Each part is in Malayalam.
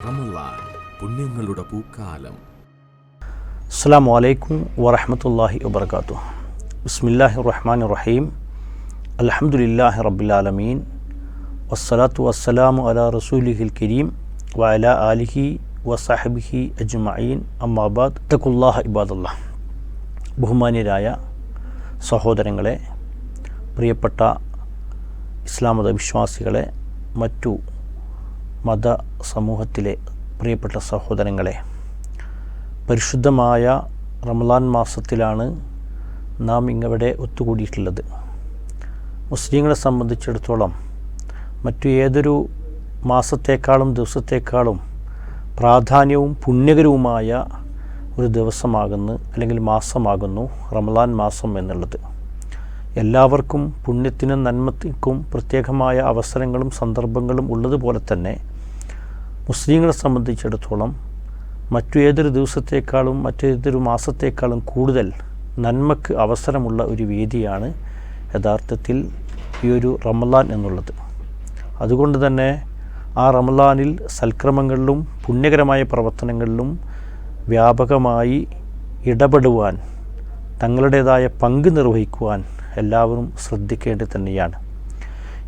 റമളാൻ പുണ്യങ്ങളുടെ പൂക്കാലം. അസ്സാം വലൈക്കും വറഹമത്തല്ലാഹി വബർക്കാത്തു ബിസ്മില്ലാഹി റഹ്മാൻ റഹീം അലഹമുല്ലാഹി റബ്ബുലാലമീൻ വസ്സലാത്തു വസ്സലാമു അല റസൂലിഹിൽ കരീം. വഅല ആലിഹി വസഹബിഹി അജ്മഈൻ. അമ്മാബാദ് തക്കുല്ലാഹ ഇബാദുല്ലാ ബഹുമാന്യരായ സഹോദരങ്ങളെ പ്രിയപ്പെട്ട ഇസ്ലാമത വിശ്വാസികളെ മറ്റു മത സമൂഹത്തിലെ പ്രിയപ്പെട്ട സഹോദരങ്ങളെ പരിശുദ്ധമായ റമലാൻ മാസത്തിലാണ് നാം ഇങ്ങവിടെ ഒത്തുകൂടിയിട്ടുള്ളത്. മുസ്ലിങ്ങളെ സംബന്ധിച്ചിടത്തോളം മറ്റു ഏതൊരു മാസത്തേക്കാളും ദിവസത്തേക്കാളും പ്രാധാന്യവും പുണ്യകരവുമായ ഒരു ദിവസമാകുന്നു അല്ലെങ്കിൽ മാസമാകുന്നു റമലാൻ മാസം എന്നുള്ളത്. എല്ലാവർക്കും പുണ്യത്തിനും നന്മത്തിനും പ്രത്യേകമായ അവസരങ്ങളും സന്ദർഭങ്ങളും ഉള്ളതുപോലെ തന്നെ മുസ്ലിങ്ങളെ സംബന്ധിച്ചിടത്തോളം മറ്റു ഏതൊരു ദിവസത്തേക്കാളും മറ്റേതൊരു മാസത്തേക്കാളും കൂടുതൽ നന്മക്ക് അവസരമുള്ള ഒരു വേദിയാണ് യഥാർത്ഥത്തിൽ ഈ ഒരു റമലാൻ എന്നുള്ളത്. അതുകൊണ്ട് തന്നെ ആ റമലാനിൽ സൽക്രമങ്ങളിലും പുണ്യകരമായ പ്രവർത്തനങ്ങളിലും വ്യാപകമായി ഇടപെടുവാൻ തങ്ങളുടേതായ പങ്ക് നിർവഹിക്കുവാൻ എല്ലാവരും ശ്രദ്ധിക്കേണ്ടത് തന്നെയാണ്.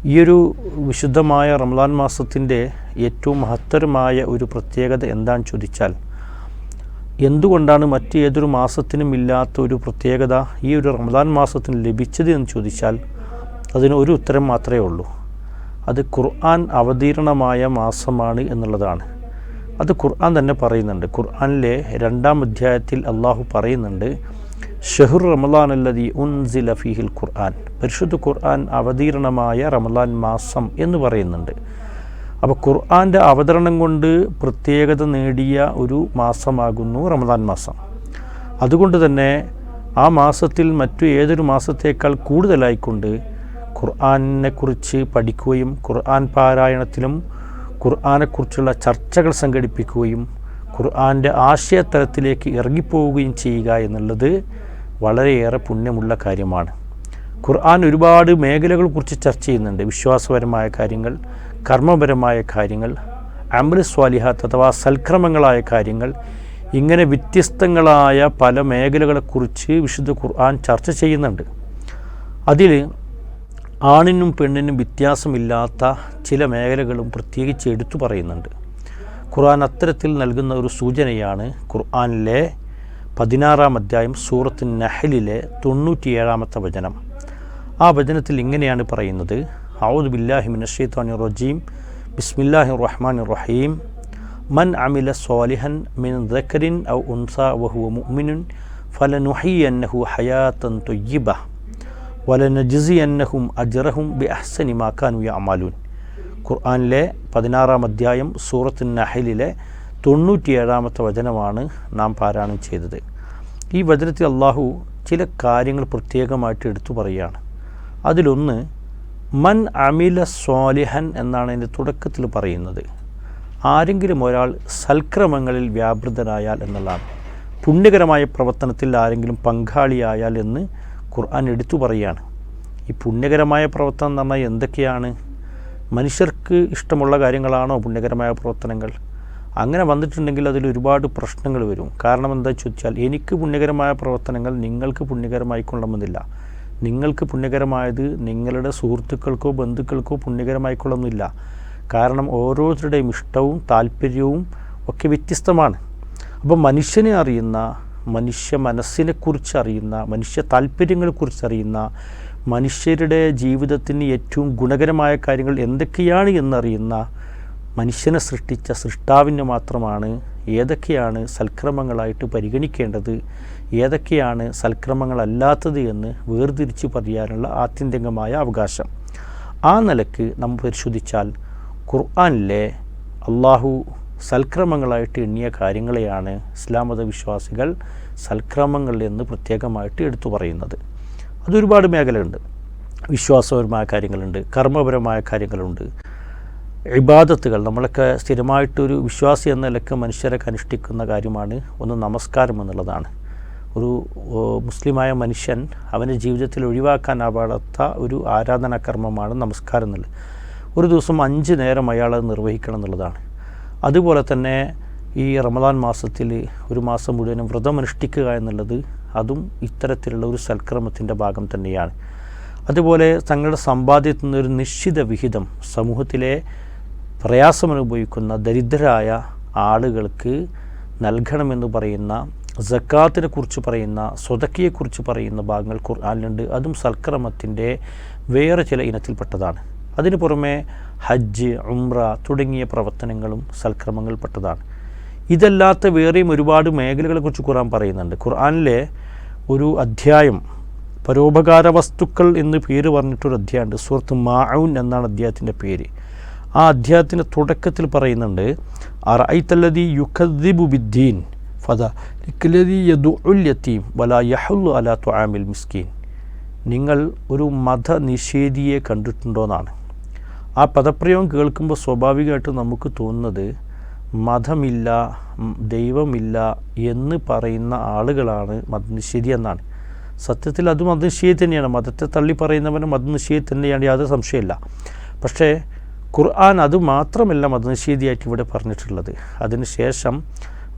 ഈ ഒരു വിശുദ്ധമായ റംലാൻ മാസത്തിന്റെ ഏറ്റവും മഹത്തരമായ ഒരു പ്രത്യേകത എന്താണെന്ന് ചോദിച്ചാൽ എന്തുകൊണ്ടാണ് മറ്റ് ഏതൊരു മാസത്തിനും ഇല്ലാത്ത ഒരു പ്രത്യേകത ഈ ഒരു റംലാൻ മാസത്തിന് ലഭിച്ചത് എന്ന് ചോദിച്ചാൽ അതിന് ഒരു ഉത്തരം മാത്രമേ ഉള്ളൂ. അത് ഖുർആൻ അവതീർണമായ മാസമാണ് എന്നുള്ളതാണ്. അത് ഖുർആൻ തന്നെ പറയുന്നുണ്ട്. ഖുർആനിലെ രണ്ടാം അധ്യായത്തിൽ അള്ളാഹു പറയുന്നുണ്ട് ഷഹുർ റമലാൻ അല്ലതി ഉൻസില ഫീഹിൽ ഖുർആൻ. പരിശുദ്ധ ഖുർആൻ അവതീർണമായ റമലാൻ മാസം എന്ന് പറയുന്നുണ്ട്. അപ്പോൾ ഖുർആന്റെ അവതരണം കൊണ്ട് പ്രത്യേകത നേടിയ ഒരു മാസമാകുന്നു റമദാൻ മാസം. അതുകൊണ്ട് തന്നെ ആ മാസത്തിൽ മറ്റു ഏതൊരു മാസത്തേക്കാൾ കൂടുതലായിക്കൊണ്ട് ഖുർആനെക്കുറിച്ച് പഠിക്കുകയും ഖുർആൻ പാരായണത്തിലും ഖുർആനെക്കുറിച്ചുള്ള ചർച്ചകൾ സംഘടിപ്പിക്കുകയും ഖുർആന്റെ ആശയതലത്തിലേക്ക് ഇറങ്ങിപ്പോവുകയും ചെയ്യുക എന്നുള്ളത് വളരെയേറെ പുണ്യമുള്ള കാര്യമാണ്. ഖുർആൻ ഒരുപാട് മേഖലകൾ കുറിച്ച് ചർച്ച ചെയ്യുന്നുണ്ട്. വിശ്വാസപരമായ കാര്യങ്ങൾ കർമ്മപരമായ കാര്യങ്ങൾ അമൃ സ്വാലിഹാത്ത് അഥവാ സൽക്രമങ്ങളായ കാര്യങ്ങൾ ഇങ്ങനെ വ്യത്യസ്തങ്ങളായ പല മേഖലകളെക്കുറിച്ച് വിശുദ്ധ ഖുർആൻ ചർച്ച ചെയ്യുന്നുണ്ട്. അതിൽ ആണിനും പെണ്ണിനും വ്യത്യാസമില്ലാത്ത ചില മേഖലകളും പ്രത്യേകിച്ച് എടുത്തു പറയുന്നുണ്ട്. ഖുർആൻ അത്തരത്തിൽ നൽകുന്ന ഒരു സൂചനയാണ് ഖുർആനിലെ പതിനാറാം അധ്യായം സൂറത്ത് നഹലിലെ തൊണ്ണൂറ്റിയേഴാമത്തെ വചനം. ആ വചനത്തിൽ ഇങ്ങനെയാണ് പറയുന്നത്. ഔദ് ബില്ലാഹി മിനഷൈത്താനി റജീം. ബിസ്മില്ലാഹി റഹ്മാൻ റഹീം. മൻ അമില സ്വാലിഹൻ മിൻ ദക്കരിൻ ഔ ഉൻസ വഹുവ മുഅ്മിനുൻ ഫലനുഹിയന്നഹു ഹയാത്തൻ തൊയ്യിബ. വലനജിസിയന്നഹും അജറഹും ബി അഹ്സനി മാക്കാനു യഅമാലൂൻ. ഖുർആനിലെ പതിനാറാം അധ്യായം സൂറത്ത് നഹലിലെ തൊണ്ണൂറ്റിയേഴാമത്തെ വചനമാണ് നാം പാരായണം ചെയ്തത്. ഈ വചനത്തിൽ അള്ളാഹു ചില കാര്യങ്ങൾ പ്രത്യേകമായിട്ട് എടുത്തു പറയുകയാണ്. അതിലൊന്ന് മൻ അമില സ്വാലിഹൻ എന്നാണ് അതിന്റെ തുടക്കത്തിൽ പറയുന്നത്. ആരെങ്കിലും ഒരാൾ സൽക്രമങ്ങളിൽ വ്യാപൃതനായാൽ എന്നുള്ളതാണ്. പുണ്യകരമായ പ്രവർത്തനത്തിൽ ആരെങ്കിലും പങ്കാളിയായാൽ എന്ന് ഖുർആൻ എടുത്തു പറയുകയാണ്. ഈ പുണ്യകരമായ പ്രവർത്തനം എന്ന് പറഞ്ഞാൽ എന്തൊക്കെയാണ്? മനുഷ്യർക്ക് ഇഷ്ടമുള്ള കാര്യങ്ങളാണോ പുണ്യകരമായ പ്രവർത്തനങ്ങൾ? അങ്ങനെ വന്നിട്ടുണ്ടെങ്കിൽ അതിൽ ഒരുപാട് പ്രശ്നങ്ങൾ വരും. കാരണം എന്താ ചോദിച്ചാൽ എനിക്ക് പുണ്യകരമായ പ്രവർത്തനങ്ങൾ നിങ്ങൾക്ക് പുണ്യകരമായിക്കൊള്ളണമെന്നില്ല. നിങ്ങൾക്ക് പുണ്യകരമായത് നിങ്ങളുടെ സുഹൃത്തുക്കൾക്കോ ബന്ധുക്കൾക്കോ പുണ്യകരമായിക്കൊള്ളണമെന്നില്ല. കാരണം ഓരോരുത്തരുടെയും ഇഷ്ടവും താല്പര്യവും ഒക്കെ വ്യത്യസ്തമാണ്. അപ്പോൾ മനുഷ്യനെ അറിയുന്ന മനുഷ്യ മനസ്സിനെക്കുറിച്ച് അറിയുന്ന മനുഷ്യ താല്പര്യങ്ങളെക്കുറിച്ച് അറിയുന്ന മനുഷ്യരുടെ ജീവിതത്തിന് ഏറ്റവും ഗുണകരമായ കാര്യങ്ങൾ എന്തൊക്കെയാണ് എന്നറിയുന്ന മനുഷ്യനെ സൃഷ്ടിച്ച സൃഷ്ടാവിന് മാത്രമാണ് ഏതൊക്കെയാണ് സൽക്രമങ്ങളായിട്ട് പരിഗണിക്കേണ്ടത് ഏതൊക്കെയാണ് സൽക്രമങ്ങളല്ലാത്തത് എന്ന് വേർതിരിച്ച് പറയാനുള്ള ആത്യന്തികമായ അവകാശം. ആ നിലയ്ക്ക് നമ്മൾ പരിശോധിച്ചാൽ ഖുർആാനിലെ അള്ളാഹു സൽക്രമങ്ങളായിട്ട് എണ്ണിയ കാര്യങ്ങളെയാണ് ഇസ്ലാം മത വിശ്വാസികൾ സൽക്രമങ്ങൾ എന്ന് പ്രത്യേകമായിട്ട് എടുത്തു പറയുന്നത്. അതൊരുപാട് മേഖലയുണ്ട്. വിശ്വാസപരമായ കാര്യങ്ങളുണ്ട് കർമ്മപരമായ കാര്യങ്ങളുണ്ട്. ഇബാദത്തുകൾ നമ്മളൊക്കെ സ്ഥിരമായിട്ടൊരു വിശ്വാസി എന്ന നിലയ്ക്ക് മനുഷ്യരൊക്കെ അനുഷ്ഠിക്കുന്ന കാര്യമാണ് ഒന്ന് നമസ്കാരം എന്നുള്ളതാണ്. ഒരു മുസ്ലിമായ മനുഷ്യൻ അവന്റെ ജീവിതത്തിൽ ഒഴിവാക്കാനാവാത്ത ഒരു ആരാധനാകർമ്മമാണ് നമസ്കാരം എന്നുള്ളത്. ഒരു ദിവസം അഞ്ച് നേരം അയാൾ അത് നിർവഹിക്കണം എന്നുള്ളതാണ്. അതുപോലെ തന്നെ ഈ റമദാൻ മാസത്തിൽ ഒരു മാസം മുഴുവനും വ്രതം അനുഷ്ഠിക്കുക എന്നുള്ളത് അതും ഇത്തരത്തിലുള്ള ഒരു സൽക്രമത്തിന്റെ ഭാഗം തന്നെയാണ്. അതുപോലെ തങ്ങളുടെ സമ്പാദ്യത്തിൽ നിന്ന് ഒരു നിശ്ചിത വിഹിതം സമൂഹത്തിലെ പ്രയാസമനുഭവിക്കുന്ന ദരിദ്രരായ ആളുകൾക്ക് നൽകണമെന്ന് പറയുന്ന ജക്കാത്തിനെ കുറിച്ച് പറയുന്ന സ്വതക്കിയെക്കുറിച്ച് പറയുന്ന ഭാഗങ്ങൾ ഖുർആാനിലുണ്ട്. അതും സൽക്രമത്തിന്റെ വേറെ ചില ഇനത്തിൽപ്പെട്ടതാണ്. അതിനു പുറമെ ഹജ്ജ് ഉംറ തുടങ്ങിയ പ്രവർത്തനങ്ങളും സൽക്രമങ്ങളിൽപ്പെട്ടതാണ്. ഇതല്ലാത്ത വേറെയും ഒരുപാട് മേഖലകളെക്കുറിച്ച് ഖുർആൻ പറയുന്നുണ്ട്. ഖുർആനിലെ ഒരു അധ്യായം പരോപകാര വസ്തുക്കൾ എന്ന് പേര് പറഞ്ഞിട്ടൊരു അധ്യായമുണ്ട്. സുഹൃത്ത് മാഊൻ എന്നാണ് അദ്ദേഹത്തിന്റെ പേര്. ആ അധ്യായത്തിന്റെ തുടക്കത്തിൽ പറയുന്നുണ്ട് അറൈത്തല്ലതി യുഖദ്ദിബു ബിദ്ദീൻ ഫദ ലിക്കല്ലതി യദുഉൽ യതീം വലാ യഹുല്ലു അലാ തുആമിൽ മിസ്കീൻ. നിങ്ങൾ ഒരു മതനിഷേധിയെ കണ്ടിട്ടുണ്ടോയെന്നാണ് ആ പദപ്രയോഗം കേൾക്കുമ്പോൾ സ്വാഭാവികമായിട്ടും നമുക്ക് തോന്നുന്നത് മതമില്ല ദൈവമില്ല എന്ന് പറയുന്ന ആളുകളാണ് മതനിഷേധി എന്നാണ്. സത്യത്തിൽ അത് മതനിഷേധി തന്നെയാണ്. മതത്തെ തള്ളി പറയുന്നവന് മതനിഷേധി തന്നെയാണ് യാതൊരു സംശയമില്ല പക്ഷേ ഖുർആൻ അത് മാത്രമല്ല മതനിഷേധിയായിട്ട് ഇവിടെ പറഞ്ഞിട്ടുള്ളത്. അതിനുശേഷം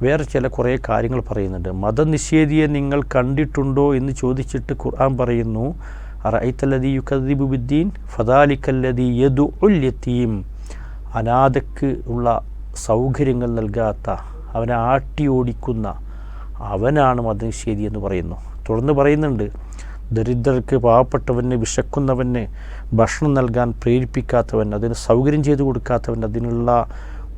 വേറെ ചില കുറേ കാര്യങ്ങൾ പറയുന്നുണ്ട്. മതനിഷേധിയെ നിങ്ങൾ കണ്ടിട്ടുണ്ടോ എന്ന് ചോദിച്ചിട്ട് ഖുർആൻ പറയുന്നു റൈത്തല്ലതി യുക്കദീബുദ്ദീൻ ബിദ്ദീൻ ഫദാലിക്കല്ലതി യദു ഉൽ യത്തീം അനാഥക്ക് ഉള്ള സൗകര്യങ്ങൾ നൽകാത്ത അവനെ ആട്ടി ഓടിക്കുന്ന അവനാണ് മതനിഷേധി എന്ന് പറയുന്നു. തുടർന്ന് പറയുന്നുണ്ട് ദരിദ്രർക്ക് പാവപ്പെട്ടവന് വിശക്കുന്നവന് ഭക്ഷണം നൽകാൻ പ്രേരിപ്പിക്കാത്തവൻ അതിന് സൗകര്യം ചെയ്തു കൊടുക്കാത്തവൻ അതിനുള്ള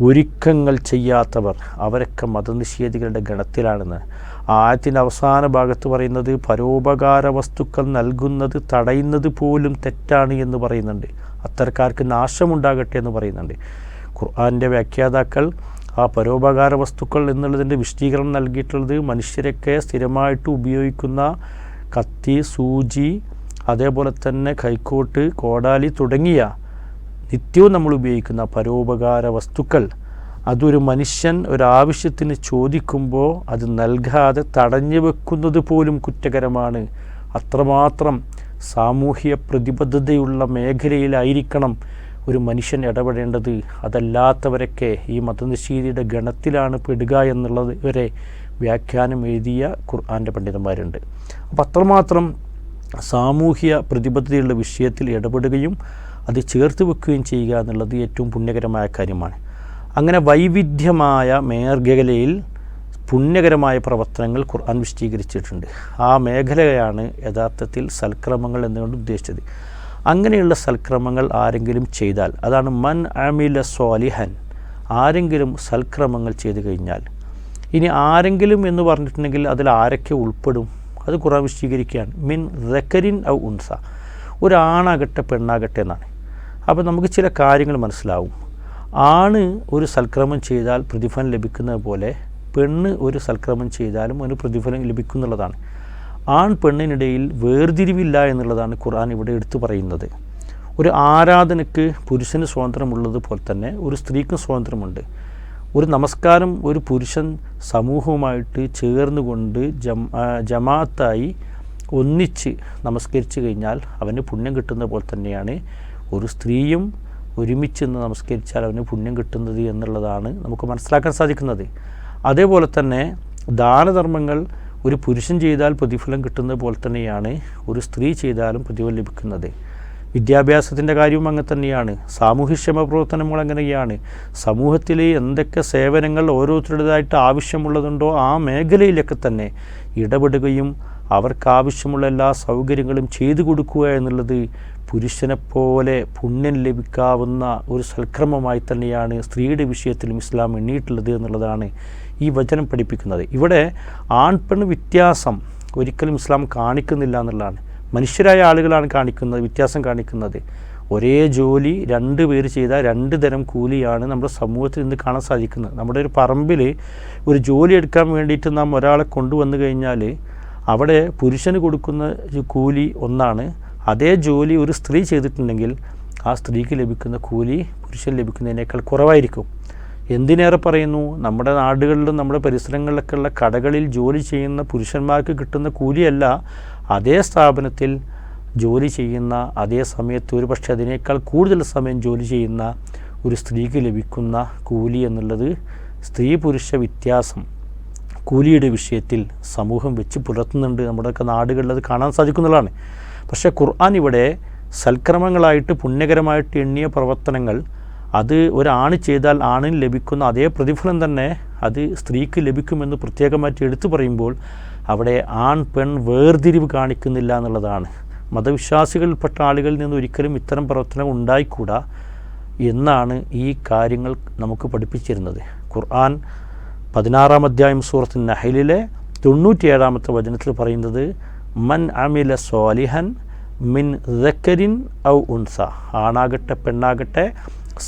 ഒരുക്കങ്ങൾ ചെയ്യാത്തവർ അവരൊക്കെ മതനിഷേധികളുടെ ഗണത്തിലാണെന്ന്. ആയത്തിന്റെ അവസാന ഭാഗത്ത് പറയുന്നത് പരോപകാര വസ്തുക്കൾ നൽകുന്നത് തടയുന്നത് പോലും തെറ്റാണ് എന്ന് പറയുന്നുണ്ട്. അത്തരക്കാർക്ക് നാശമുണ്ടാകട്ടെ എന്ന് പറയുന്നുണ്ട്. ഖുർആന്റെ വ്യാഖ്യാതാക്കൾ ആ പരോപകാര വസ്തുക്കൾ എന്നുള്ളതിന്റെ വിശദീകരണം നൽകിയിട്ടുള്ളത് മനുഷ്യരൊക്കെ സ്ഥിരമായിട്ട് ഉപയോഗിക്കുന്ന കത്തി സൂചി അതേപോലെ തന്നെ കൈക്കോട്ട് കോടാലി തുടങ്ങിയ നിത്യവും നമ്മൾ ഉപയോഗിക്കുന്ന പരോപകാര വസ്തുക്കൾ അതൊരു മനുഷ്യൻ ഒരാവശ്യത്തിന് ചോദിക്കുമ്പോൾ അത് നൽകാതെ തടഞ്ഞു വെക്കുന്നത് പോലും കുറ്റകരമാണ്. അത്രമാത്രം സാമൂഹ്യ പ്രതിബദ്ധതയുള്ള മേഖലയിലായിരിക്കണം ഒരു മനുഷ്യൻ ഇടപെടേണ്ടത് അതല്ലാത്തവരൊക്കെ ഈ മതനിഷേധിയുടെ ഗണത്തിലാണ് പെടുക എന്നുള്ളത് വരെ വ്യാഖ്യാനം എഴുതിയ ഖുർആാന്റെ പണ്ഡിതന്മാരുണ്ട്. അപ്പോൾ അത്രമാത്രം സാമൂഹ്യ പ്രതിബദ്ധതയുള്ള വിഷയത്തിൽ ഇടപെടുകയും അത് ചേർത്ത് വെക്കുകയും ചെയ്യുക എന്നുള്ളത് ഏറ്റവും പുണ്യകരമായ കാര്യമാണ്. അങ്ങനെ വൈവിധ്യമായ മേഖലയിൽ പുണ്യകരമായ പ്രവർത്തനങ്ങൾ ഖുർആൻ വിശദീകരിച്ചിട്ടുണ്ട്. ആ മേഖലയാണ് യഥാർത്ഥത്തിൽ സൽക്രമങ്ങൾ എന്നുകൊണ്ട് ഉദ്ദേശിച്ചത്. അങ്ങനെയുള്ള സൽക്രമങ്ങൾ ആരെങ്കിലും ചെയ്താൽ അതാണ് മൻ അമില സ്വാലിഹൻ ആരെങ്കിലും സൽക്രമങ്ങൾ ചെയ്തു കഴിഞ്ഞാൽ. ഇനി ആരെങ്കിലും എന്ന് പറഞ്ഞിട്ടുണ്ടെങ്കിൽ അതിൽ ആരൊക്കെ ഉൾപ്പെടും? അത് ഖുറാൻ വിശദീകരിക്കുകയാണ്. മിൻ റെക്കരിൻ ഔ ഉൻസ. ഒരാണാകട്ടെ പെണ്ണാകട്ടെ എന്നാണ്. അപ്പോൾ നമുക്ക് ചില കാര്യങ്ങൾ മനസ്സിലാവും. ആണ് ഒരു സൽക്രമം ചെയ്താൽ പ്രതിഫലം ലഭിക്കുന്നത് പോലെ പെണ്ണ് ഒരു സൽക്രമം ചെയ്താലും ഒരു പ്രതിഫലം ലഭിക്കുന്നുള്ളതാണ്. ആൺ പെണ്ണിനിടയിൽ വേർതിരിവില്ല എന്നുള്ളതാണ് ഖുർആൻ ഇവിടെ എടുത്തു പറയുന്നത്. ഒരു ആരാധനയ്ക്ക് പുരുഷന് സ്വാതന്ത്ര്യമുള്ളത് പോലെ തന്നെ ഒരു സ്ത്രീക്കും സ്വാതന്ത്ര്യമുണ്ട്. ഒരു നമസ്കാരം ഒരു പുരുഷൻ സമൂഹവുമായിട്ട് ചേർന്നുകൊണ്ട് ജമാഅത്തായി ഒന്നിച്ച് നമസ്കരിച്ചു കഴിഞ്ഞാൽ അവന് പുണ്യം കിട്ടുന്ന പോലെ തന്നെയാണ് ഒരു സ്ത്രീയും ഒരുമിച്ച് നിന്ന് നമസ്കരിച്ചാൽ അവന് പുണ്യം കിട്ടുന്നത് എന്നുള്ളതാണ് നമുക്ക് മനസ്സിലാക്കാൻ സാധിക്കുന്നത്. അതേപോലെ തന്നെ ദാനധർമ്മങ്ങൾ ഒരു പുരുഷൻ ചെയ്താൽ പ്രതിഫലം കിട്ടുന്നത് പോലെ തന്നെയാണ് ഒരു സ്ത്രീ ചെയ്താലും പ്രതിഫലം ലഭിക്കുന്നത്. വിദ്യാഭ്യാസത്തിന്റെ കാര്യവും അങ്ങനെ തന്നെയാണ്. സാമൂഹ്യക്ഷേമ പ്രവർത്തനങ്ങൾ അങ്ങനെയാണ്. സമൂഹത്തിൽ എന്തൊക്കെ സേവനങ്ങൾ ഓരോരുത്തരുടേതായിട്ട് ആവശ്യമുള്ളതുണ്ടോ ആ മേഖലയിലൊക്കെ തന്നെ ഇടപെടുകയും അവർക്ക് ആവശ്യമുള്ള എല്ലാ സൗകര്യങ്ങളും ചെയ്തു കൊടുക്കുക എന്നുള്ളത് പുരുഷനെപ്പോലെ പുണ്യം ലഭിക്കാവുന്ന ഒരു സൽക്രമമായി തന്നെയാണ് സ്ത്രീയുടെ വിഷയത്തിലും ഇസ്ലാം എണ്ണിയിട്ടുള്ളത് എന്നുള്ളതാണ് ഈ വചനം പഠിപ്പിക്കുന്നത്. ഇവിടെ ആൺപെൺ വ്യത്യാസം ഒരിക്കലും ഇസ്ലാം കാണിക്കുന്നില്ല എന്നുള്ളതാണ്. മനുഷ്യരായ ആളുകളാണ് കാണിക്കുന്നത് വ്യത്യാസം കാണിക്കുന്നത്. ഒരേ ജോലി രണ്ട് പേര് ചെയ്താൽ രണ്ട് തരം കൂലിയാണ് നമ്മുടെ സമൂഹത്തിൽ ഇന്ന് കാണാൻ സാധിക്കുന്നത്. നമ്മുടെ ഒരു പറമ്പിൽ ഒരു ജോലി എടുക്കാൻ വേണ്ടിയിട്ട് നാം ഒരാളെ കൊണ്ടുവന്നു കഴിഞ്ഞാൽ അവിടെ പുരുഷന് കൊടുക്കുന്ന കൂലി ഒന്നാണ്. അതേ ജോലി ഒരു സ്ത്രീ ചെയ്തിട്ടുണ്ടെങ്കിൽ ആ സ്ത്രീക്ക് ലഭിക്കുന്ന കൂലി പുരുഷൻ ലഭിക്കുന്നതിനേക്കാൾ കുറവായിരിക്കും. എന്തിനേറെ പറയുന്നു? നമ്മുടെ നാടുകളിലും നമ്മുടെ പരിസരങ്ങളിലൊക്കെ ഉള്ള കടകളിൽ ജോലി ചെയ്യുന്ന പുരുഷന്മാർക്ക് കിട്ടുന്ന കൂലിയല്ല. അതേ സ്ഥാപനത്തിൽ ജോലി ചെയ്യുന്ന അതേ സമയത്ത് ഒരു പക്ഷേ അതിനേക്കാൾ കൂടുതൽ സമയം ജോലി ചെയ്യുന്ന ഒരു സ്ത്രീക്ക് ലഭിക്കുന്ന കൂലി എന്നുള്ളത് സ്ത്രീ പുരുഷ വ്യത്യാസം. കൂലിയുടെ വിഷയത്തിൽ സമൂഹം വെച്ച് പുലർത്തുന്നുണ്ട്. നമ്മുടെയൊക്കെ നാടുകളിൽ അത് കാണാൻ സാധിക്കുന്നതാണ്. പക്ഷേ ഖുർആൻ ഇവിടെ സൽക്രമങ്ങളായിട്ട് പുണ്യകരമായിട്ട് എണ്ണിയ പ്രവർത്തനങ്ങൾ അത് ഒരാണ് ചെയ്താൽ ആണിന് ലഭിക്കുന്ന അതേ പ്രതിഫലം തന്നെ അത് സ്ത്രീക്ക് ലഭിക്കുമെന്ന് പ്രത്യേകമായിട്ട് എടുത്തു പറയുമ്പോൾ അവിടെ ആൺ പെൺ വേർതിരിവ് കാണിക്കുന്നില്ല എന്നുള്ളതാണ്. മതവിശ്വാസികളിൽപ്പെട്ട ആളുകളിൽ നിന്ന് ഒരിക്കലും ഇത്തരം പ്രവർത്തനം ഉണ്ടായിക്കൂടാ എന്നാണ് ഈ കാര്യങ്ങൾ നമുക്ക് പഠിപ്പിച്ചിരുന്നത്. ഖുർആൻ പതിനാറാം അധ്യായം സൂറത്ത് നഹലിലെ തൊണ്ണൂറ്റിയേഴാമത്തെ വചനത്തിൽ പറയുന്നത് മൻ അമില സോലിഹൻ മിൻ ദക്കരിൻ ഔ ഉൻസ. ആണാകട്ടെ പെണ്ണാകട്ടെ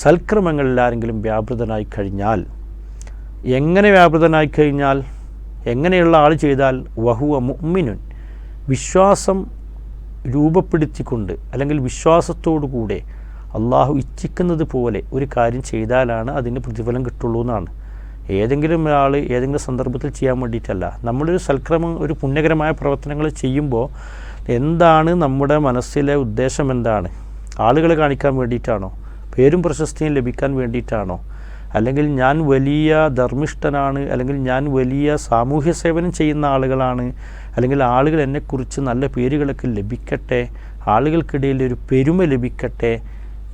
സൽക്രമങ്ങളിൽ ആരെങ്കിലും വ്യാപൃതനായി കഴിഞ്ഞാൽ എങ്ങനെ വ്യാപൃതനായി കഴിഞ്ഞാൽ? എങ്ങനെയുള്ള ആൾ ചെയ്താൽ? വഹുവ മുഅ്മിനുൻ. വിശ്വാസം രൂപപ്പെടുത്തിക്കൊണ്ട് അല്ലെങ്കിൽ വിശ്വാസത്തോടു കൂടെ അള്ളാഹു ഇച്ഛിക്കുന്നത് പോലെ ഒരു കാര്യം ചെയ്താലാണ് അതിന് പ്രതിഫലം കിട്ടുള്ളൂ എന്നാണ്. ഏതെങ്കിലും ഒരാൾ ഏതെങ്കിലും സന്ദർഭത്തിൽ ചെയ്യാൻ വേണ്ടിയിട്ടല്ല. നമ്മളൊരു സൽക്രമം ഒരു പുണ്യകരമായ പ്രവർത്തനങ്ങൾ ചെയ്യുമ്പോൾ എന്താണ് നമ്മുടെ മനസ്സിലെ ഉദ്ദേശം എന്താണ്? ആളുകൾ കാണിക്കാൻ വേണ്ടിയിട്ടാണോ? പേരും പ്രശസ്തിയും ലഭിക്കാൻ വേണ്ടിയിട്ടാണോ? അല്ലെങ്കിൽ ഞാൻ വലിയ ധർമ്മിഷ്ഠനാണ് അല്ലെങ്കിൽ ഞാൻ വലിയ സാമൂഹ്യ സേവനം ചെയ്യുന്ന ആളുകളാണ് അല്ലെങ്കിൽ ആളുകൾ എന്നെക്കുറിച്ച് നല്ല പേരുകളൊക്കെ ലഭിക്കട്ടെ ആളുകൾക്കിടയിൽ ഒരു പെരുമ ലഭിക്കട്ടെ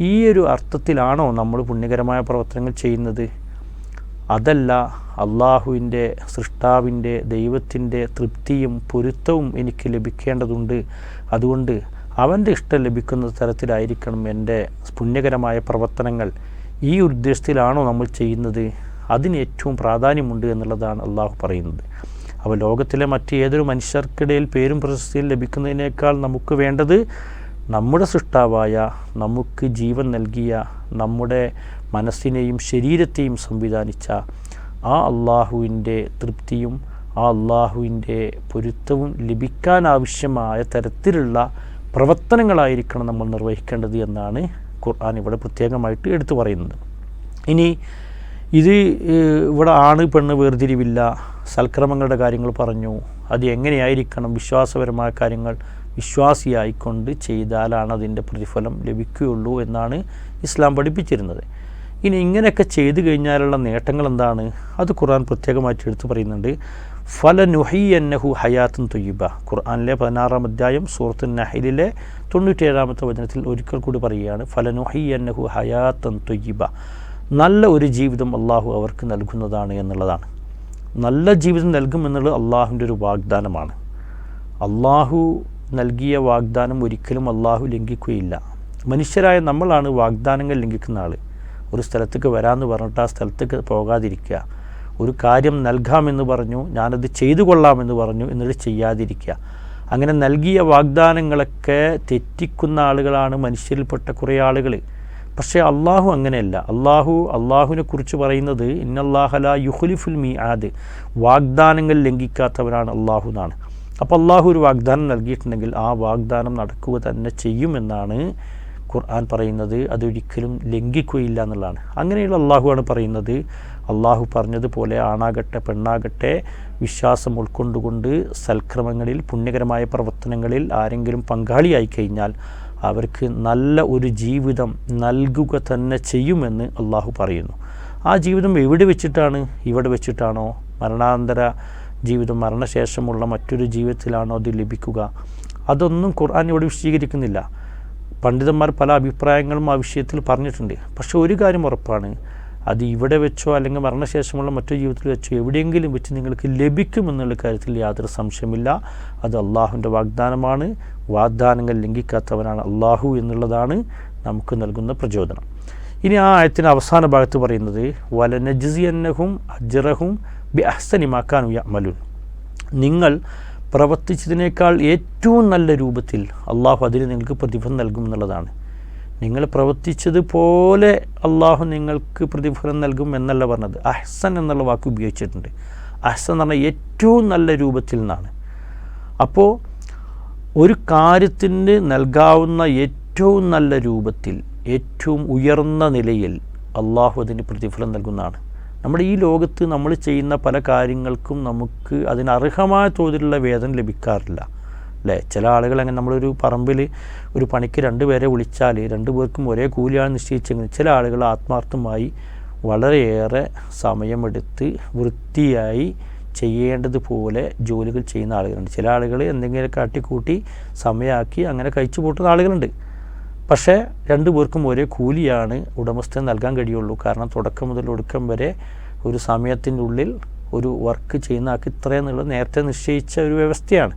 ഈ ഒരു അർത്ഥത്തിലാണോ നമ്മൾ പുണ്യകരമായ പ്രവർത്തനങ്ങൾ ചെയ്യുന്നത്? അതല്ല അള്ളാഹുവിന്റെ സൃഷ്ടാവിന്റെ ദൈവത്തിന്റെ തൃപ്തിയും പൊരുത്തവും എനിക്ക് ലഭിക്കേണ്ടതുണ്ട്. അതുകൊണ്ട് അവന്റെ ഇഷ്ടം ലഭിക്കുന്ന തരത്തിലായിരിക്കണം എന്റെ പുണ്യകരമായ പ്രവർത്തനങ്ങൾ. ഈ ഉദ്ദേശത്തിലാണോ നമ്മൾ ചെയ്യുന്നത്? അതിന് ഏറ്റവും പ്രാധാന്യമുണ്ട് എന്നുള്ളതാണ് അള്ളാഹു പറയുന്നത്. അപ്പോൾ ലോകത്തിലെ മറ്റ് ഏതൊരു മനുഷ്യർക്കിടയിൽ പേരും പ്രശസ്തിയും ലഭിക്കുന്നതിനേക്കാൾ നമുക്ക് വേണ്ടത് നമ്മുടെ സൃഷ്ടാവായ നമുക്ക് ജീവൻ നൽകിയ നമ്മുടെ മനസ്സിനെയും ശരീരത്തെയും സംവിധാനിച്ച ആ അള്ളാഹുവിന്റെ തൃപ്തിയും ആ അള്ളാഹുവിന്റെ പൊരുത്തവും ലഭിക്കാനാവശ്യമായ തരത്തിലുള്ള പ്രവർത്തനങ്ങളായിരിക്കണം നമ്മൾ നിർവഹിക്കേണ്ടത് എന്നാണ് ഖുർആൻ ഇവിടെ പ്രത്യേകമായിട്ട് എടുത്തു പറയുന്നത്. ഇനി ഇത് ഇവിടെ ആണ് പെണ്ണ് വേർതിരിവില്ല സൽക്രമങ്ങളുടെ കാര്യങ്ങൾ പറഞ്ഞു അത് എങ്ങനെയായിരിക്കണം വിശ്വാസപരമായ കാര്യങ്ങൾ വിശ്വാസിയായിക്കൊണ്ട് ചെയ്താലാണ് അതിന്റെ പ്രതിഫലം ലഭിക്കുകയുള്ളൂ എന്നാണ് ഇസ്ലാം പഠിപ്പിച്ചിരുന്നത്. ഇനി ഇങ്ങനെയൊക്കെ ചെയ്തു കഴിഞ്ഞാലുള്ള നേട്ടങ്ങൾ എന്താണ്? അത് ഖുർആൻ പ്രത്യേകമായിട്ട് എടുത്തു പറയുന്നുണ്ട്. ഫല നുഹി എന്നഹു ഹയാത്തുൻ തൊയ്യബ. ഖുർആാനിലെ പതിനാറാം അധ്യായം സൂറത്ത് നഹലിലെ തൊണ്ണൂറ്റേഴാമത്തെ വചനത്തിൽ ഒരിക്കൽ കൂടി പറയുകയാണ്. ഫല നുഹി എന്നഹു ഹയാത്തൻ തൊയ്യബ. നല്ല ഒരു ജീവിതം അള്ളാഹു അവർക്ക് നൽകുന്നതാണ് എന്നുള്ളതാണ്. നല്ല ജീവിതം നൽകുമെന്നുള്ളത് അള്ളാഹുവിന്റെ ഒരു വാഗ്ദാനമാണ്. അള്ളാഹു നൽകിയ വാഗ്ദാനം ഒരിക്കലും അള്ളാഹു ലംഘിക്കുകയില്ല. മനുഷ്യരായ നമ്മളാണ് വാഗ്ദാനങ്ങൾ ലംഘിക്കുന്ന ആൾ ഒരു സ്ഥലത്തേക്ക് വരാമെന്ന് പറഞ്ഞിട്ട് ആ സ്ഥലത്തേക്ക് പോകാതിരിക്കുക. ഒരു കാര്യം നൽകാമെന്ന് പറഞ്ഞു ഞാനത് ചെയ്തു കൊള്ളാമെന്ന് പറഞ്ഞു എന്നിട്ട് ചെയ്യാതിരിക്കുക. അങ്ങനെ നൽകിയ വാഗ്ദാനങ്ങളൊക്കെ തെറ്റിക്കുന്ന ആളുകളാണ് മനുഷ്യരിൽപ്പെട്ട കുറേ ആളുകൾ പക്ഷേ അള്ളാഹു അങ്ങനെയല്ല. അള്ളാഹു അള്ളാഹുവിനെ കുറിച്ച് പറയുന്നത് ഇന്നല്ലാഹല യുഹുലിഫുൽ മീ ആദ് വാഗ്ദാനങ്ങൾ ലംഘിക്കാത്തവനാണ് അള്ളാഹു എന്നാണ്. അപ്പോൾ അള്ളാഹു ഒരു വാഗ്ദാനം നൽകിയിട്ടുണ്ടെങ്കിൽ ആ വാഗ്ദാനം നടക്കുക തന്നെ ചെയ്യുമെന്നാണ് ഖുർആൻ പറയുന്നത്. അതൊരിക്കലും ലംഘിക്കുകയില്ല എന്നുള്ളതാണ്. അങ്ങനെയുള്ള അള്ളാഹുവാണ് പറയുന്നത്. അള്ളാഹു പറഞ്ഞതുപോലെ ആണാകട്ടെ പെണ്ണാകട്ടെ വിശ്വാസം ഉൾക്കൊണ്ടുകൊണ്ട് സൽക്രമങ്ങളിൽ പുണ്യകരമായ പ്രവർത്തനങ്ങളിൽ ആരെങ്കിലും പങ്കാളിയായി കഴിഞ്ഞാൽ അവർക്ക് നല്ല ഒരു ജീവിതം നൽകുക തന്നെ ചെയ്യുമെന്ന് അള്ളാഹു പറയുന്നു. ആ ജീവിതം എവിടെ വെച്ചിട്ടാണ്? ഇവിടെ വെച്ചിട്ടാണോ? മരണാന്തര ജീവിതം മരണശേഷമുള്ള മറ്റൊരു ജീവിതത്തിലാണോ അത് ലഭിക്കുക? അതൊന്നും ഖുർആൻ ഇവിടെ വിശദീകരിക്കുന്നില്ല. പണ്ഡിതന്മാർ പല അഭിപ്രായങ്ങളും ആ വിഷയത്തിൽ പറഞ്ഞിട്ടുണ്ട്. പക്ഷേ ഒരു കാര്യം ഉറപ്പാണ്. അത് ഇവിടെ വെച്ചോ അല്ലെങ്കിൽ മരണശേഷമുള്ള മറ്റൊരു ജീവിതത്തിൽ വെച്ചോ എവിടെയെങ്കിലും വെച്ച് നിങ്ങൾക്ക് ലഭിക്കുമെന്നുള്ള കാര്യത്തിൽ യാതൊരു സംശയമില്ല അത് അള്ളാഹുവിന്റെ വാഗ്ദാനമാണ്. വാഗ്ദാനങ്ങൾ ലംഘിക്കാത്തവനാണ് അള്ളാഹു എന്നുള്ളതാണ് നമുക്ക് നൽകുന്ന പ്രചോദനം. ഇനി ആ ആയത്തിന്റെ അവസാന ഭാഗത്ത് പറയുന്നത് വലനജിയന്നഹും അജ്റഹും ബി അഹ്സനിമാക്കാൻ യമലുൻ നിങ്ങൾ പ്രവർത്തിച്ചതിനേക്കാൾ ഏറ്റവും നല്ല രൂപത്തിൽ അള്ളാഹു അതിന് നിങ്ങൾക്ക് പ്രതിഫലം നൽകും എന്നുള്ളതാണ്. നിങ്ങൾ പ്രവർത്തിച്ചതുപോലെ അള്ളാഹു നിങ്ങൾക്ക് പ്രതിഫലം നൽകും എന്നല്ല പറഞ്ഞത്. അഹ്സൻ എന്നുള്ള വാക്ക് ഉപയോഗിച്ചിട്ടുണ്ട്. അഹ്സൻ എന്ന് പറഞ്ഞാൽ ഏറ്റവും നല്ല രൂപത്തിൽ നിന്നാണ്. അപ്പോൾ ഒരു കാര്യത്തിന് നൽകാവുന്ന ഏറ്റവും നല്ല രൂപത്തിൽ ഏറ്റവും ഉയർന്ന നിലയിൽ അള്ളാഹു അതിന് പ്രതിഫലം നൽകുന്നതാണ്. നമ്മുടെ ഈ ലോകത്ത് നമ്മൾ ചെയ്യുന്ന പല കാര്യങ്ങൾക്കും നമുക്ക് അതിന് അർഹമായ തോതിലുള്ള വേതനം ലഭിക്കാറില്ല. അല്ലേ? ചില ആളുകൾ അങ്ങനെ നമ്മളൊരു പറമ്പിൽ ഒരു പണിക്ക് രണ്ട് പേരെ വിളിച്ചാൽ രണ്ടു പേർക്കും ഒരേ കൂലിയാണ് നിശ്ചയിച്ചെങ്കിൽ ചില ആളുകൾ ആത്മാർത്ഥമായി വളരെയേറെ സമയമെടുത്ത് വൃത്തിയായി ചെയ്യേണ്ടതുപോലെ ജോലികൾ ചെയ്യുന്ന ആളുകളുണ്ട്. ചില ആളുകൾ എന്തെങ്കിലും കാട്ടിക്കൂട്ടി സമയമാക്കി അങ്ങനെ കഴിച്ചു പൂട്ടുന്ന ആളുകളുണ്ട്. പക്ഷേ രണ്ടു പേർക്കും ഒരേ കൂലിയാണ് ഉടമസ്ഥൻ നൽകാൻ കഴിയുള്ളൂ. കാരണം തുടക്കം മുതൽ ഒടുക്കം വരെ ഒരു സമയത്തിന്റെ ഉള്ളിൽ ഒരു വർക്ക് ചെയ്യുന്ന ആൾക്ക് ഇത്രയെന്നുള്ളത് നേരത്തെ നിശ്ചയിച്ച ഒരു വ്യവസ്ഥയാണ്.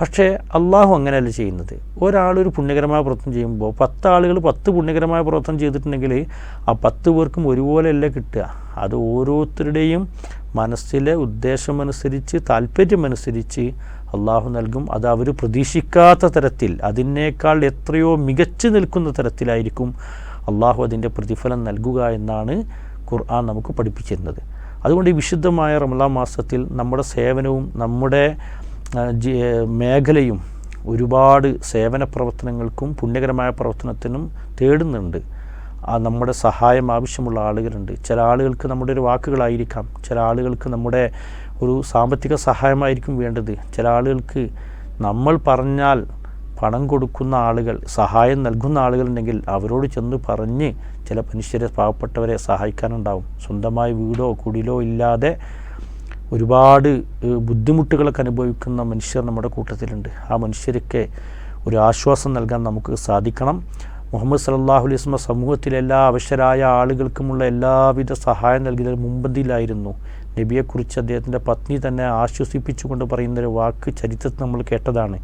പക്ഷേ അള്ളാഹു അങ്ങനെയല്ല ചെയ്യുന്നത്. ഒരാളൊരു പുണ്യകരമായ പ്രവർത്തനം ചെയ്യുമ്പോൾ പത്ത് ആളുകൾ പത്ത് പുണ്യകരമായ പ്രവർത്തനം ചെയ്തിട്ടുണ്ടെങ്കിൽ ആ പത്ത് പേർക്കും ഒരുപോലെയല്ല കിട്ടുക. അത് ഓരോരുത്തരുടെയും മനസ്സിലെ ഉദ്ദേശമനുസരിച്ച് താല്പര്യമനുസരിച്ച് അള്ളാഹു നൽകും. അത് അവർ പ്രതീക്ഷിക്കാത്ത തരത്തിൽ അതിനേക്കാൾ എത്രയോ മികച്ചു നിൽക്കുന്ന തരത്തിലായിരിക്കും അള്ളാഹു അതിന്റെ പ്രതിഫലം നൽകുക എന്നാണ് ഖുർആൻ നമുക്ക് പഠിപ്പിച്ചിരുന്നത്. അതുകൊണ്ട് ഈ വിശുദ്ധമായ റമലാ മാസത്തിൽ നമ്മുടെ സേവനവും നമ്മുടെ മേഖലയും ഒരുപാട് സേവന പ്രവർത്തനങ്ങൾക്കും പുണ്യകരമായ പ്രവർത്തനത്തിനും തേടുന്നുണ്ട്. ആ നമ്മുടെ സഹായം ആവശ്യമുള്ള ആളുകളുണ്ട്. ചില ആളുകൾക്ക് നമ്മുടെ ഒരു വാക്കുകളായിരിക്കാം. ചില ആളുകൾക്ക് നമ്മുടെ ഒരു സാമ്പത്തിക സഹായമായിരിക്കും വേണ്ടത്. ചില ആളുകൾക്ക് നമ്മൾ പറഞ്ഞാൽ പണം കൊടുക്കുന്ന ആളുകൾ സഹായം നൽകുന്ന ആളുകളുണ്ടെങ്കിൽ അവരോട് ചെന്ന് പറഞ്ഞ് ചില മനുഷ്യരെ പാവപ്പെട്ടവരെ സഹായിക്കാനുണ്ടാവും. സ്വന്തമായ വീടോ കുടിലോ ഇല്ലാതെ ഒരുപാട് ബുദ്ധിമുട്ടുകളൊക്കെ അനുഭവിക്കുന്ന മനുഷ്യർ നമ്മുടെ കൂട്ടത്തിലുണ്ട്. ആ മനുഷ്യർക്ക് ഒരു ആശ്വാസം നൽകാൻ നമുക്ക് സാധിക്കണം. മുഹമ്മദ് സല്ലല്ലാഹു അലൈസ്മ സമൂഹത്തിലെല്ലാ അവശരായ ആളുകൾക്കുമുള്ള എല്ലാവിധ സഹായം നൽകിയതിൽ മുമ്പന്തിയിലായിരുന്നു. നബിയെക്കുറിച്ച് അദ്ദേഹത്തിന്റെ പത്നി തന്നെ ആശ്വസിപ്പിച്ചുകൊണ്ട് പറയുന്നൊരു വാക്ക് ചരിത്രത്തിൽ നമ്മൾ കേട്ടതാണ്.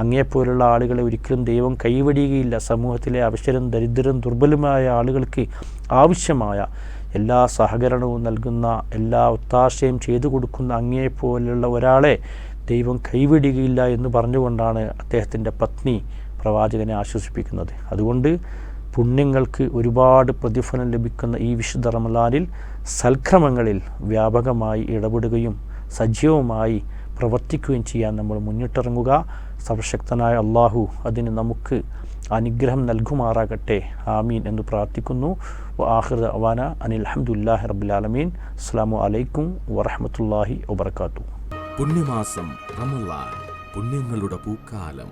അങ്ങേപ്പോലുള്ള ആളുകളെ ഒരിക്കലും ദൈവം കൈവടിയുകയില്ല. സമൂഹത്തിലെ അവശരും ദരിദ്രരും ദുർബലമായ ആളുകൾക്ക് ആവശ്യമായ എല്ലാ സഹകരണവും നൽകുന്ന എല്ലാ ഒത്താശയും ചെയ്തു കൊടുക്കുന്ന അങ്ങേപ്പോലുള്ള ഒരാളെ ദൈവം കൈവിടുകയില്ല എന്ന് പറഞ്ഞുകൊണ്ടാണ് അദ്ദേഹത്തിന്റെ പത്നി പ്രവാചകനെ ആശ്വസിപ്പിക്കുന്നത്. അതുകൊണ്ട് പുണ്യങ്ങൾക്ക് ഒരുപാട് പ്രതിഫലം ലഭിക്കുന്ന ഈ വിശുദ്ധ റമലാനിൽ സൽക്രമങ്ങളിൽ വ്യാപകമായി ഇടപെടുകയും സജീവമായി പ്രവർത്തിക്കുകയും ചെയ്യാൻ നമ്മൾ മുന്നിട്ടിറങ്ങുക. സർവശക്തനായ അള്ളാഹു അതിന് നമുക്ക് അനുഗ്രഹം നൽകുമാറാകട്ടെ. ആമീൻ എന്ന് പ്രാർത്ഥിക്കുന്നു. ആഹിർ അവാന അനിൽ അഹമ്മദുല്ലാഹി റബുലാലമീൻ അസ്സാം വലൈക്കും വറഹമത്തല്ലാഹി വബർക്കാത്തു പുണ്യമാസം പുണ്യങ്ങളുടെ പൂക്കാലം.